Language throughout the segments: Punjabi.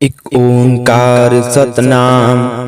ਇਕ ਓੰਕਾਰ ਸਤਨਾਮ।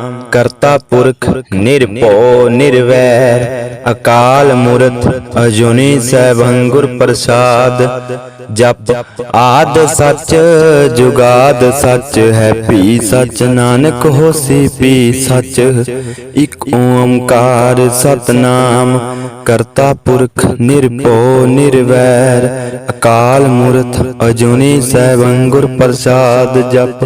ਕਰਤਾ ਪੁਰਖ ਨਿਰਭਉ, ਨਿਰਵੈਰ। ਅਕਾਲ ਮੂਰਤ ਅਜੂਨੀ ਸੈਭੰ ਗੁਰ ਪ੍ਰਸਾਦ। ਜਪ ਆਦ ਸੱਚ, ਜੁਗਾਦ ਸੱਚ, ਹੈ ਭੀ ਸੱਚ, ਨਾਨਕ ਹੋਸੀ ਪੀ ਸੱਚ। ਇਕ ਓੰਕਾਰ ਸਤਨਾਮ, ਕਰਤਾ ਪੁਰਖ ਨਿਰਭਉ, ਨਿਰਵੈਰ। ਅਕਾਲ ਮੂਰਤ ਅਜੂਨੀ ਸੈਭੰ ਗੁਰ ਪ੍ਰਸਾਦ। ਜਪ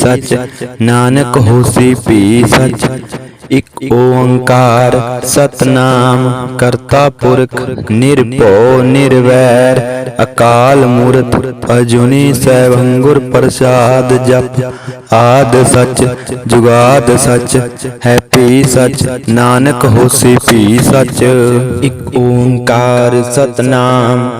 ਸੱਚ, ਨਾਨਕ ਹੋਸੀ ਭੀ ਸੱਚ ਇਕ ਓੰਕਾਰ, ਸਤਨਾਮ, ਕਰਤਾ ਪੁਰਖ, ਨਿਰਭਉ, ਨਿਰਵੈਰ, ਅਕਾਲ ਮੂਰਤ, ਅਜੂਨੀ ਸੈਭੰ ਪ੍ਰਸਾਦ ਜਪ। ਆਦ ਸਚ, ਜੁਗਾਦ ਸਚ, ਹੈ ਭੀ ਸੱਚ, ਨਾਨਕ ਹੋਸੀ ਭੀ ਸੱਚ। ਇਕ ਓੰਕਾਰ, ਸਤਨਾਮ